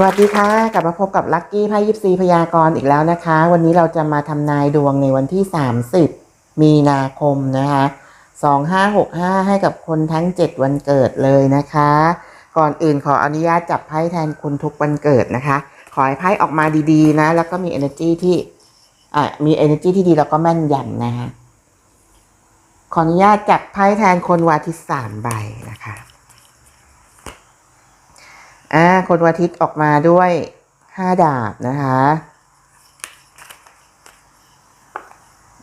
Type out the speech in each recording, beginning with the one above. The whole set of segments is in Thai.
สวัสดีค่ะ กลับมาพบกับลัคกี้ไพ่ยิปซีพยากรณ์อีกแล้วนะคะ วันนี้เราจะมาทำนายดวงในวันที่ 30 มีนาคมนะคะ2565 ให้กับคนทั้ง 7 วันเกิดเลยนะคะ ก่อนอื่นขออนุญาตจับไพ่แทนคุณทุกวันเกิดนะคะ ขอให้ไพ่ออกมาดีๆนะ แล้วก็มี energy ที่อะมี energy ที่ดีแล้วก็แม่นยำนะคะขออนุญาตจับไพ่แทนคนวาทิสามใบนะคะ อ่าคนวันอาทิตย์ออกมาด้วยห้าดาบนะคะ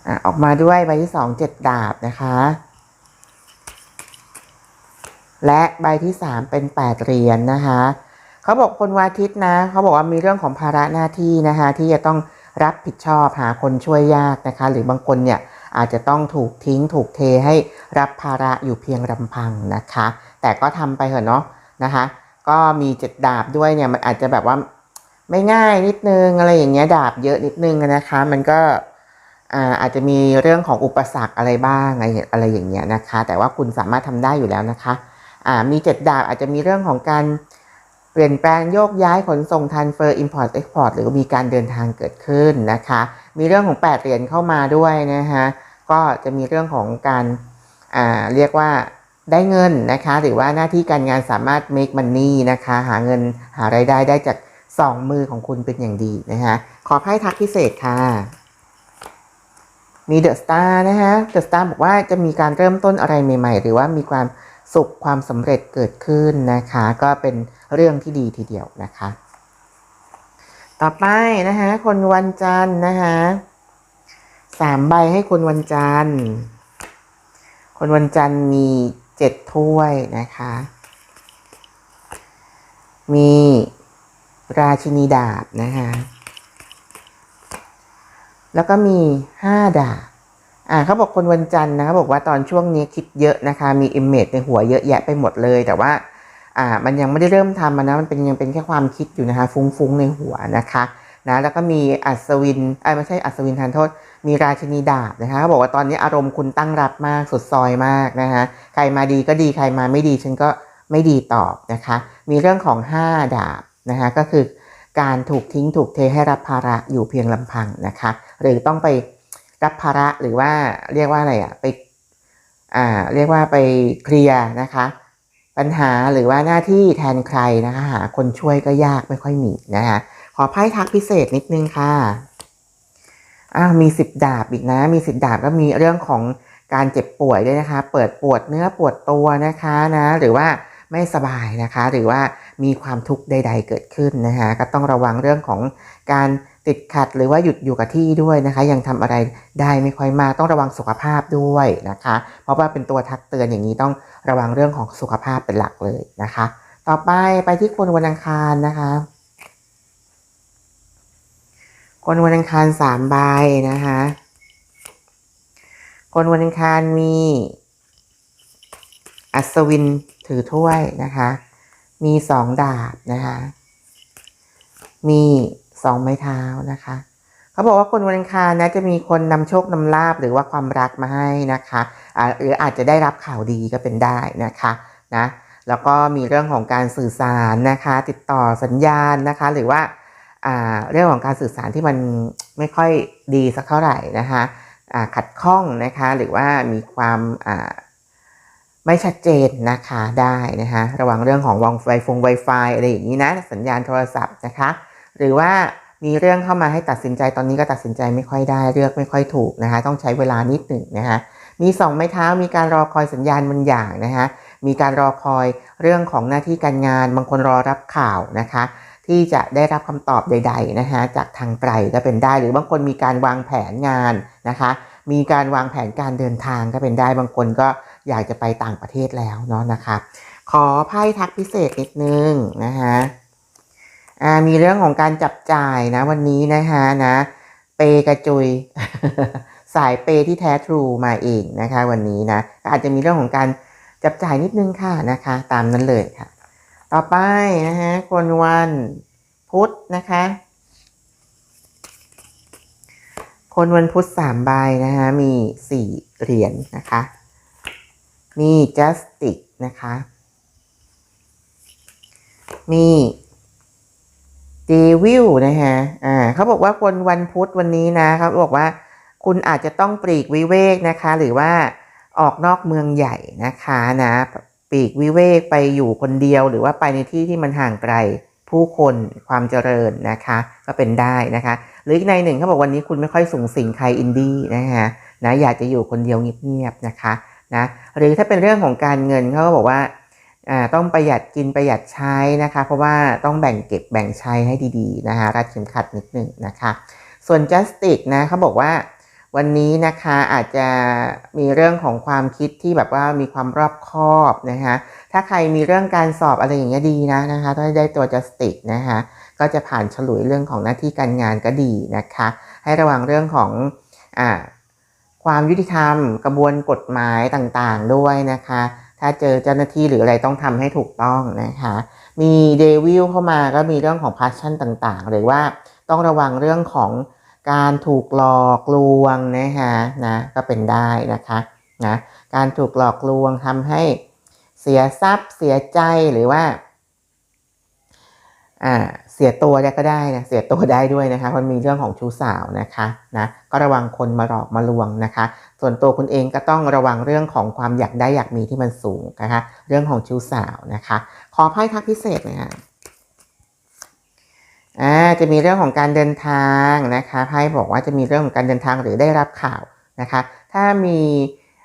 อ่าออกมาด้วยใบที่สองเจ็ดดาบนะคะ และใบที่สามเป็นแปดเหรียญนนะคะเขาบอกคนวันอาทิตย์นะเขาบอกว่ามีเรื่องของภาระหน้าที่นะคะที่จะต้องรับผิดชอบหาคนช่วยยากนะคะ หรือบางคนเนี่ยอาจจะต้องถูกทิ้งถูกเทให้รับภาระอยู่เพียงลำพังนะคะ แต่ก็ทำไปเถอะเนาะนะคะ ก็มีเจ็ดดาบด้วยเนี่ยมันอาจจะแบบว่าไม่ง่ายนิดนึงอะไรอย่างเงี้ยดาบเยอะนิดนึงนะคะ มันก็อาอาจจะมีเรื่องของอุปสรรคอะไรบ้างอะไรอย่างเงี้ยนะคะ แต่ว่าคุณสามารถทำได้อยู่แล้วนะคะมีเจ็ดดาบอาจจะมีเรื่องของการเปลี่ยนแปลงโยกย้ายขนส่งทันเฟอร์อิมพอร์ตเอ็กพอร์ตหรือมีการเดินทางเกิดขึ้นนะคะ มีเรื่องของแปดเหรียญเข้ามาด้วยนะคะก็จะมีเรื่องของการาเรียกว่า ได้เงินนะคะ หรือว่าหน้าที่การงานสามารถ make money นะคะ หาเงินหารายได้ได้จากสองมือของคุณเป็นอย่างดีนะคะ ขอไพ่ทักพิเศษค่ะมีเดอะสตาร์นะคะเดอะสตาร์บอกว่าจะมีการเริ่มต้นอะไรใหม่ ๆ หรือว่ามีความสุขความสำเร็จเกิดขึ้นนะคะ ก็เป็นเรื่องที่ดีทีเดียวนะคะ ต่อไปนะคะคนวันจันทร์นะคะสามใบให้คนวันจันทร์คนวันจันทร์มี เจ็ดถ้วยนะคะ มีราชินีดาบนะคะแล้วก็มีห้าดาบอ่าเขาบอกคนวันจันทร์นะเขาบอกว่าตอนช่วงนี้คิดเยอะนะคะ มีอิมเมจในหัวเยอะแยะไปหมดเลย แต่ว่าอ่ามันยังไม่ได้เริ่มทำนะมันเป็นยังเป็นแค่ความคิดอยู่นะคะ ฟุ้งๆในหัวนะคะ นะแล้วก็มีอัศวินไอ้ไม่ใช่อัศวินทานโทษ มีราชินีดาบนะคะเขาบอกว่าตอนนี้อารมณ์คุณตั้งรับมากสุดซอยมากนะคะใครมาดีก็ดีใครมาไม่ดีฉันก็ไม่ดีตอบนะคะ มีเรื่องของ 5 ดาบนะคะก็คือการถูกทิ้งถูกเทให้รับภาระอยู่เพียงลำพังนะคะ หรือต้องไปรับภาระหรือว่าเรียกว่าอะไรอะไปอ่าเรียกว่าไปเคลียร์นะคะปัญหาหรือว่าหน้าที่แทนใครนะคะหาคนช่วยก็ยากไม่ค่อยมีนะคะ ขอไพ่ทักพิเศษนิดนึงค่ะอ่าวมีสิบดาบอีกนะ มีสิบดาบก็มีเรื่องของการเจ็บป่วยด้วยนะคะ เปิดปวดเนื้อปวดตัวนะคะนะ หรือว่าไม่สบายนะคะ หรือว่ามีความทุกข์ใด ๆ เกิดขึ้นนะคะก็ต้องระวังเรื่องของการติดขัดหรือว่าหยุดอยู่กับที่ด้วยนะคะ ยังทำอะไรได้ไม่ค่อยมากต้องระวังสุขภาพด้วยนะคะ เพราะว่าเป็นตัวทักเตือนอย่างนี้ต้องระวังเรื่องของสุขภาพเป็นหลักเลยนะคะ ต่อไปไปที่คนวันอังคารนะคะ คนวันอังคารสามใบนะคะคนวันอังคารมี อัศวินถือถ้วยนะคะ มีสองดาบนะคะ มีสองไม้เท้านะคะเขาบอกว่าคนวันอังคารนะจะมีคนนำโชคนำลาบหรือว่าความรักมาให้นะคะหรืออาจจะได้รับข่าวดีก็เป็นได้นะคะนะแล้วก็มีเรื่องของการสื่อสารนะคะ ติดต่อสัญญาณนะคะ หรือว่า เรื่องของการสื่อสารที่มันไม่ค่อยดีสักเท่าไหร่นะคะขัดข้องนะคะหรือว่ามีความไม่ชัดเจนนะคะได้นะคะระวังเรื่องของวงไฟฟงไวไฟอะไรอย่างนี้นะสัญญาณโทรศัพท์นะคะ หรือว่ามีเรื่องเข้ามาให้ตัดสินใจตอนนี้ก็ตัดสินใจไม่ค่อยได้เลือกไม่ค่อยถูกนะคะต้องใช้เวลานิดหนึ่งนะคะมีสองไม้เท้ามีการรอคอยสัญญาณบางอย่างนะคะมีการรอคอยเรื่องของหน้าที่การงานบางคนรอรับข่าวนะคะ ที่จะได้รับคำตอบใด ๆนะคะจากทางไกลก็เป็นได้ หรือบางคนมีการวางแผนงานนะคะ มีการวางแผนการเดินทางก็เป็นได้ บางคนก็อยากจะไปต่างประเทศแล้วเนาะนะคะขอไพ่ทักพิเศษนิดนึงนะคะมีเรื่องของการจับจ่ายนะวันนี้นะคะนะเปกระจุยสายเปที่แท้ทรูมาเองนะคะ วันนี้นะอาจจะมีเรื่องของการจับจ่ายนิดนึงค่ะนะคะ ตามนั้นเลยค่ะ ต่อไปนะฮะคนวันพุธนะคะ คนวันพุธสามใบนะคะ มีสี่เหรียญนะคะ มีจัสติกนะคะ มีเดวิลนะฮะ อ่า เขาบอกว่าคนวันพุธวันนี้นะเขาบอกว่าคุณอาจจะต้องปลีกวิเวกนะคะ หรือว่าออกนอกเมืองใหญ่นะคะนะ ปลีกวิเวกไปอยู่คนเดียว หรือว่าไปในที่ที่มันห่างไกลผู้คนความเจริญนะคะ ก็เป็นได้นะคะ หรืออีกในหนึ่งเขาบอกวันนี้คุณไม่ค่อยสูงสิงใครอินดี้นะคะนะอยากจะอยู่คนเดียวเงียบๆนะคะนะหรือถ้าเป็นเรื่องของการเงินเขาก็บอกว่าต้องประหยัดกินประหยัดใช้นะคะ เพราะว่าต้องแบ่งเก็บแบ่งใช้ให้ดีๆนะคะรัดเข็มขัดนิดนึงนะคะ ส่วน justice นะเขาบอกว่า วันนี้นะคะอาจจะมีเรื่องของความคิดที่แบบว่ามีความรอบคอบนะคะถ้าใครมีเรื่องการสอบอะไรอย่างเงี้ยดีนะนะคะถ้าได้ตัว justice นะคะก็จะผ่านฉลุยเรื่องของหน้าที่การงานก็ดีนะคะ ให้ระวังเรื่องของอ่าความยุติธรรม กระบวนกฎหมายต่างๆด้วยนะคะ ถ้าเจอเจ้าหน้าที่หรืออะไรต้องทำให้ถูกต้องนะคะ มีเดวิลเข้ามาก็มีเรื่องของ passion ต่างๆ หรือว่าต้องระวังเรื่องของ การถูกหลอกลวงนะคะนะก็เป็นได้นะคะนะการถูกหลอกลวงทำให้เสียทรัพย์เสียใจหรือว่าอ่าเสียตัวได้ก็ได้นะเสียตัวได้ด้วยนะคะมันมีเรื่องของชู้สาวนะคะนะก็ระวังคนมาหลอกมาลวงนะคะ ส่วนตัวคุณเองก็ต้องระวังเรื่องของความอยากได้อยากมีที่มันสูงนะคะ เรื่องของชู้สาวนะคะ ขอไพ่ทักพิเศษนะคะ อ่าจะมีเรื่องของการเดินทางนะคะไพ่บอกว่าจะมีเรื่องของการเดินทางหรือได้รับข่าวนะคะ ถ้ามี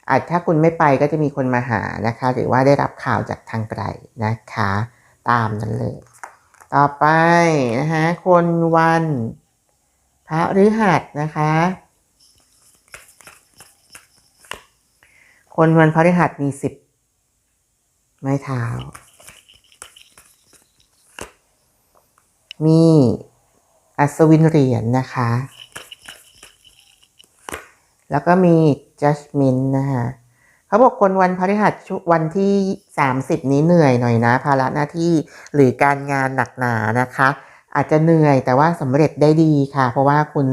อาจถ้าคุณไม่ไปก็จะมีคนมาหานะคะ หรือว่าได้รับข่าวจากทางไกลนะคะ ตามนั้นเลย ต่อไปนะคะคนวันพระฤหัสนะคะ คนวันพระฤหัสมีสิบไม้เท้า มีอัศวินเหรียญนะคะ แล้วก็มี judgment นะคะเขาบอกคนวันพฤหัสวันที่ 30 นี้เหนื่อยหน่อยนะ ภาระหน้าที่หรือการงานหนักหนานะคะ อาจจะเหนื่อยแต่ว่าสำเร็จได้ดีค่ะ เพราะว่าคุณ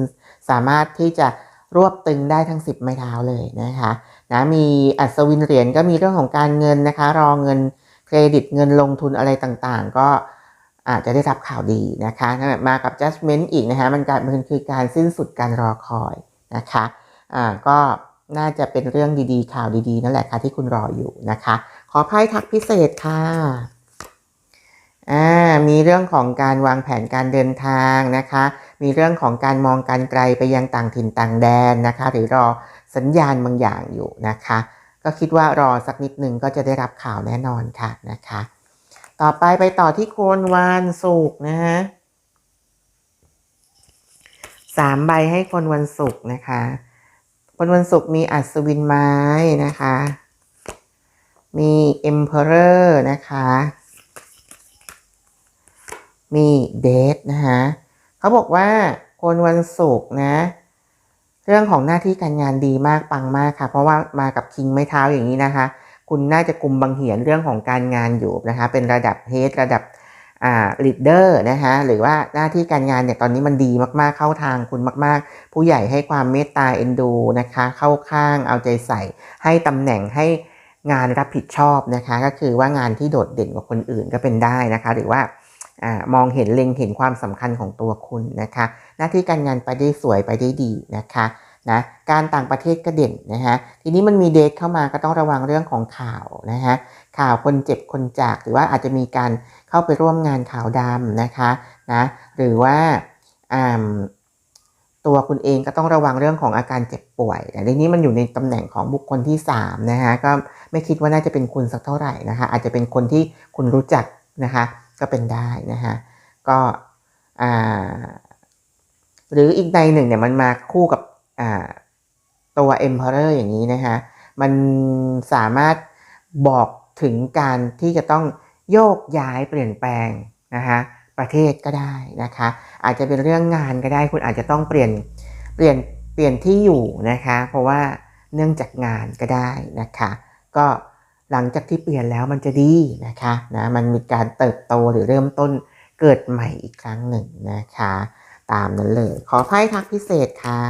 สามารถที่จะรวบตึงได้ทั้ง 10 ไม้เท้าเลยนะคะนะมีอัศวินเหรียญก็มีเรื่องของการเงินนะคะ รอเงินเครดิตเงินลงทุนอะไรต่างๆ ก็ อาจจะได้รับข่าวดีนะคะมากับ judgment อีกนะคะมันการมันคือการสิ้นสุดการรอคอยนะคะอ่าก็น่าจะเป็นเรื่องดีๆ ข่าวดีๆ นั่นแหละค่ะที่คุณรออยู่นะคะ ขอไพ่ทักพิเศษค่ะอ่ามีเรื่องของการวางแผนการเดินทางนะคะ มีเรื่องของการมองการไกลไปยังต่างถิ่นต่างแดนนะคะ หรือรอสัญญาณบางอย่างอยู่นะคะ ก็คิดว่ารอสักนิดนึงก็จะได้รับข่าวแน่นอนค่ะนะคะ ต่อไปไปต่อที่โคนวันศุกร์นะฮะสามใบให้คนวันศุกร์นะคะ คนวันศุกร์มีอัศวินไม้นะคะ มี Emperor นะคะ มีเดทนะคะเขาบอกว่าคนวันศุกร์นะ เรื่องของหน้าที่การงานดีมากปังมากค่ะ เพราะว่ามากับคิงไม้เท้าอย่างนี้นะคะ คุณน่าจะกลุ่มบังเหียนเรื่องของการงานอยู่นะคะเป็นระดับเฮดระดับอ่าลีดเดอร์นะคะหรือว่าหน้าที่การงานเนี่ยตอนนี้มันดีมากๆเข้าทางคุณมากๆ ผู้ใหญ่ให้ความเมตตาเอ็นดูนะคะเข้าข้างเอาใจใส่ ให้ตำแหน่งให้งานรับผิดชอบนะคะ ก็คือว่างานที่โดดเด่นกว่าคนอื่นก็เป็นได้นะคะ หรือว่าอามองเห็นเล็งเห็นความสำคัญของตัวคุณนะคะ หน้าที่การงานไปได้สวยไปได้ดีนะคะ นะการต่างประเทศก็เด่นนะคะทีนี้มันมีเดทเข้ามาก็ต้องระวังเรื่องของข่าวนะคะข่าวคนเจ็บคนจากหรือว่าอาจจะมีการเข้าไปร่วมงานข่าวดำนะคะนะหรือว่าตัวคุณเองก็ต้องระวังเรื่องของอาการเจ็บป่วยแต่ทีนี้มันอยู่ในตำแหน่งของบุคคลที่3นะคะก็ไม่คิดว่าน่าจะเป็นคุณสักเท่าไหร่นะคะอาจจะเป็นคนที่คุณรู้จักนะคะก็เป็นได้นะคะก็หรืออีกในหนึ่งเนี่ยมันมาคู่กับ ตัว Emperor อย่างนี้นะคะมันสามารถบอกถึงการที่จะต้องโยกย้ายเปลี่ยนแปลงนะคะประเทศก็ได้นะคะ อาจจะเป็นเรื่องงานก็ได้ คุณอาจจะต้องเปลี่ยนเปลี่ยนเปลี่ยนที่อยู่นะคะ เพราะว่าเนื่องจากงานก็ได้นะคะ ก็หลังจากที่เปลี่ยนแล้วมันจะดีนะคะนะมันมีการเติบโตหรือเริ่มต้นเกิดใหม่อีกครั้งหนึ่งนะคะ ตามนั้นเลย ขอไพ่ทักพิเศษค่ะ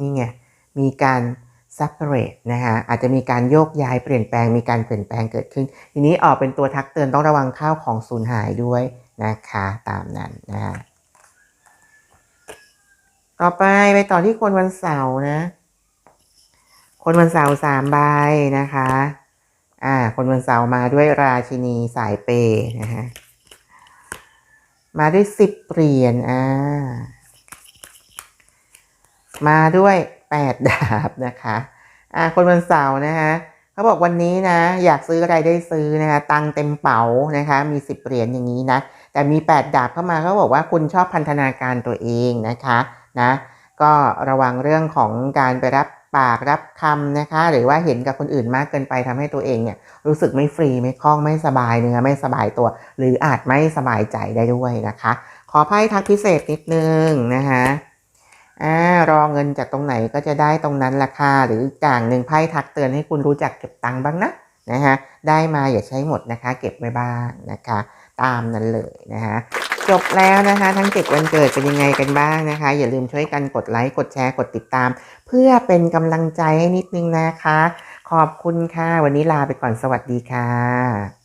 นี่ไงมีการ separate นะคะอาจจะมีการโยกย้ายเปลี่ยนแปลงมีการเปลี่ยนแปลงเกิดขึ้น ทีนี้ออกเป็นตัวทักเตือนต้องระวังข้าวของสูญหายด้วยนะคะตามนั้นนะคะต่อไปไปต่อที่คนวันเสาร์นะ คนวันเสาร์สามใบนะคะ อ่า คนวันเสาร์มาด้วยราชินีสายเปย์นะคะมาด้วยสิบเหรียญอ่า มาด้วยแปดดาบนะคะอ่าคนวันเสาร์นะคะเขาบอกวันนี้นะ อยากซื้ออะไรได้ซื้อนะคะตังเต็มเป๋านะคะ มีสิบเหรียญอย่างนี้นะแต่มีแปดดาบเข้ามาเขาบอกว่าคุณชอบพันธนาการตัวเองนะคะนะก็ระวังเรื่องของการไปรับปากรับคำนะคะ หรือว่าเห็นกับคนอื่นมากเกินไปทำให้ตัวเองเนี่ยรู้สึกไม่ฟรีไม่คล่องไม่สบายเนื้อไม่สบายตัว หรืออาจไม่สบายใจได้ด้วยนะคะ ขอไพ่ทักพิเศษนิดนึงนะคะ อ่ารอเงินจากตรงไหนก็จะได้ตรงนั้นราคาหรืออีกอย่างหนึ่งไพ่ทักเตือนให้คุณรู้จักเก็บตังค์บ้างนะนะคะได้มาอย่าใช้หมดนะคะ เก็บไว้บ้างนะคะ ตามนั้นเลยนะคะจบแล้วนะคะ ทั้งเจ็ดวันเกิดเป็นยังไงกันบ้างนะคะ อย่าลืมช่วยกันกดไลค์กดแชร์กดติดตาม เพื่อเป็นกำลังใจให้นิดนึงนะคะ ขอบคุณค่ะ วันนี้ลาไปก่อนสวัสดีค่ะ